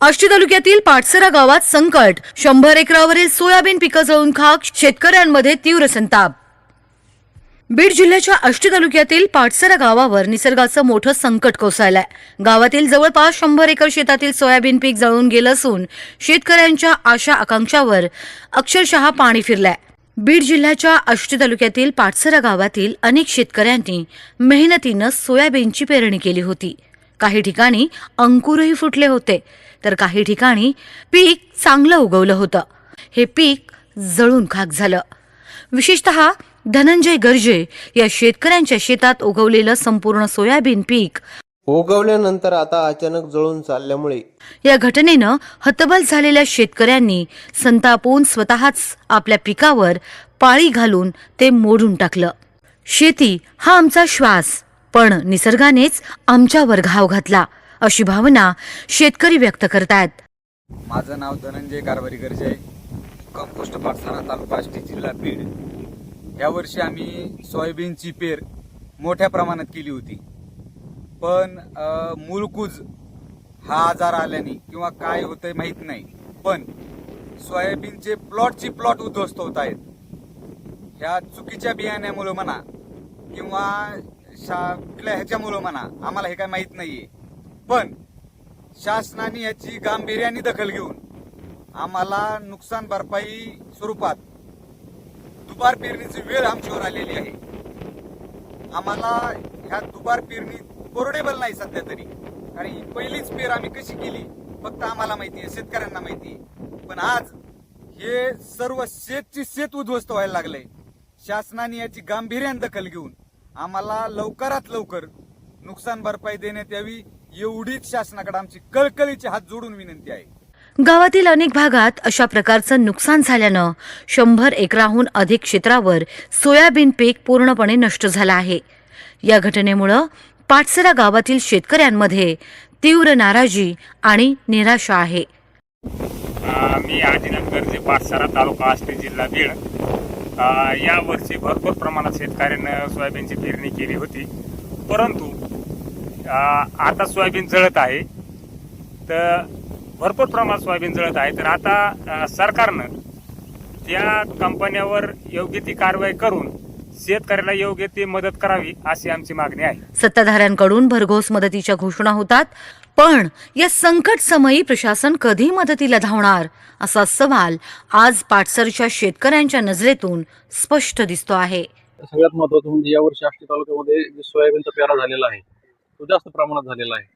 आष्टी तालुक्यातील पाटसरा गावात संकट. शंभर एकरावरील सोयाबीन पिकं जळून खाक शेतकऱ्यांमध्ये तीव्र संताप. बीड जिल्ह्याच्या आष्टी तालुक्यातील पाटसरा गावावर निसर्गाचं मोठं संकट कोसळलंय. गावातील जवळपास शंभर एकर शेतातील सोयाबीन पीक जळून गेलं असून शेतकऱ्यांच्या आशा आकांक्षावर अक्षरशः पाणी फिरलंय. बीड जिल्ह्याच्या आष्टी तालुक्यातील पाटसरा गावातील अनेक शेतकऱ्यांनी मेहनतीनं सोयाबीनची पेरणी केली होती. काही ठिकाणी अंकुरही फुटले होते. तर काही ठिकाणी पीक चांगलं उगवलं होतं. हे पीक जळून खाक झालं. विशेषतः धनंजय गर्जे या शेतकऱ्यांच्या शेतात उगवलेलं संपूर्ण सोयाबीन पीक उगवल्यानंतर आता अचानक जळून चालल्यामुळे या घटनेनं हतबल झालेल्या शेतकऱ्यांनी संतापून स्वतःच आपल्या पिकावर पाळी घालून ते मोडून टाकलं. शेती हा आमचा श्वास. पण निसर्गानेच आमच्यावर घाव घातला अशी भावना शेतकरी व्यक्त करतात. माझं नाव धनंजय कारभारी गर्जे आहे. कंपोस्ट पाठसारा तालुका आष्टी जिल्हा बीड. यावर्षी आम्ही सोयाबीनची पेर मोठ्या प्रमाणात केली होती. पण अ, मूळकूज हा आजार आल्याने किंवा काय होतंय माहीत नाही. पण सोयाबीनचे प्लॉटची प्लॉट उद्ध्वस्त होत आहेत. ह्या चुकीच्या बियाण्यामुळे म्हणा किंवा शा कुठल्या ह्याच्यामुळं म्हणा आम्हाला हे काय माहीत नाहीये. पण शासनाने याची गांभीर्याने दखल घेऊन आम्हाला नुकसान भरपाई स्वरूपात दुबार पेरणीची वेळ आमच्यावर आलेली आहे. आम्हाला ह्या दुबार पेरणी कोरडेबल नाही सध्या तरी. कारण ही पहिलीच पेर आम्ही कशी केली फक्त आम्हाला माहिती आहे शेतकऱ्यांना माहिती आहे. पण आज हे सर्व शेतची शेत उद्ध्वस्त व्हायला लागलंय. शासनाने याची गांभीर्याने दखल घेऊन आम्हाला लवकरात लवकर नुकसान भरपाई देण्यात यावी एवढीच शासनाकडे आमची कळकळीची हात जोडून विनंती आहे. गावातील अनेक भागात अशा प्रकारचं नुकसान झाल्यानं शंभर एकराहून अधिक क्षेत्रावर सोयाबीन पीक पूर्णपणे नष्ट झालं आहे. या घटनेमुळं पाटसरा गावातील शेतकऱ्यांमध्ये तीव्र नाराजी आणि निराशा आहे. मी आदिनाथ गर्जे पाठसारा तालुका आष्टी जिल्हा बीड यावर्षी भरपूर प्रमाणात शेतकऱ्यांनं सोयाबीनची पेरणी केली होती. परंतु आता सोयाबीन जळत आहे. तर भरपूर प्रमाणात सोयाबीन जळत आहे. तर आता सरकारनं त्या कंपन्यावर योग्य ती कारवाई करून शेतकऱ्याला योग्य ती मदत करावी अशी आमची मागणी आहे. सत्ताधाऱ्यांकडून भरघोस मदतीच्या घोषणा होतात पण या संकट समयी प्रशासन कधी मदतीला धावणार असा सवाल आज पाटसरच्या शेतकऱ्यांच्या नजरेतून स्पष्ट दिसतो आहे. सगळ्यात महत्वाचं म्हणजे यावर्षी आष्टी तालुक्यामध्ये जे सोयाबीनचा पेरा झालेला आहे तो जास्त प्रमाणात झालेला आहे.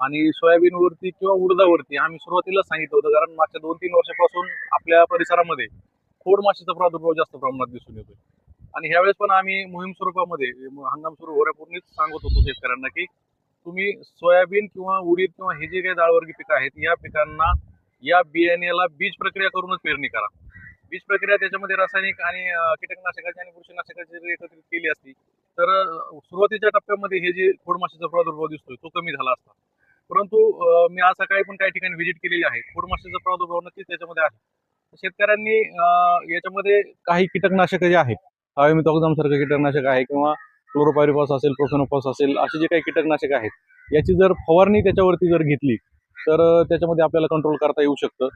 आणि सोयाबीनवरती किंवा उडदावरती आम्ही सुरुवातीला सांगितलं होतं कारण मागच्या दोन तीन वर्षापासून आपल्या परिसरामध्ये खोड माशीचा प्रादुर्भाव जास्त प्रमाणात दिसून येतोय. आणि ह्यावेळेस पण आम्ही मोहीम स्वरूपामध्ये हंगाम सुरू होण्यापूर्वीच सांगत होतो शेतकऱ्यांना की तुम्ही सोयाबीन किंवा उडीद किंवा हे जे काही डाळवर्गी पिकं आहेत या पिकांना या बियाण्याला बीज प्रक्रिया करूनच पेरणी करा. बीज प्रक्रिया त्याच्यामध्ये रासायनिक आणि कीटकनाशकाची आणि बुरशीनाशकाची जर एकत्रित केली असती तर सुरुवातीच्या टप्प्यामध्ये हे जे खोडमाशीचा प्रादुर्भाव दिसतोय तो कमी झाला असता. परंतु मी आज सकाळी पण काही ठिकाणी व्हिजिट केलेली आहे. खोडमाशीचा प्रादुर्भाव नक्कीच त्याच्यामध्ये आहे. शेतकऱ्यांनी याच्यामध्ये काही कीटकनाशकं जे आहेत हवेमितॉक्झाम सारखं कीटकनाशक आहे किंवा क्लोरोपायरिफॉस असेल प्रोफेनोफॉस असेल असे जे काही कीटकनाशक आहेत याची जर फवारणी त्याच्यावरती जर घेतली तर त्याच्यामध्ये आपल्याला कंट्रोल करता येऊ शकतं.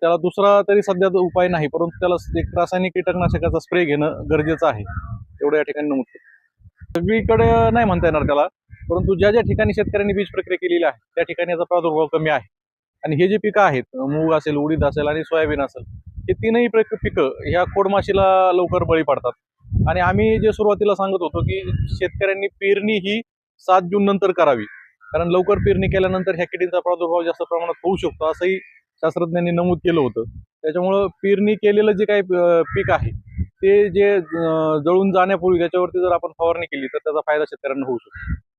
त्याला दुसरा तरी सध्या उपाय नाही परंतु त्याला एक रासायनिक कीटकनाशकाचा स्प्रे घेणं गरजेचं आहे. एवढं या ठिकाणी नमूद सगळीकडे नाही म्हणता येणार त्याला परंतु ज्या ज्या ठिकाणी शेतकऱ्यांनी बीज प्रक्रिया केलेली आहे त्या ठिकाणी याचा प्रादुर्भाव कमी आहे. आणि हे जे पिकं आहेत मूग असेल उडीद असेल आणि सोयाबीन असेल हे तीनही प्रक- पिकं ह्या कोडमाशीला लवकर बळी पडतात. आणि आम्ही जे सुरुवातीला सांगत होतो की शेतकऱ्यांनी पेरणी ही सात जून नंतर करावी. कारण लवकर पेरणी केल्यानंतर ह्या किडींचा प्रादुर्भाव जास्त प्रमाणात होऊ शकतो असंही शास्त्रज्ञांनी नमूद केलं होतं. त्याच्यामुळं पेरणी केलेलं जे काही पीक आहे ते जे जळून जाण्यापूर्वी त्याच्यावरती जर आपण फवारणी केली तर त्याचा फायदा शेतकऱ्यांना होऊ शकतो.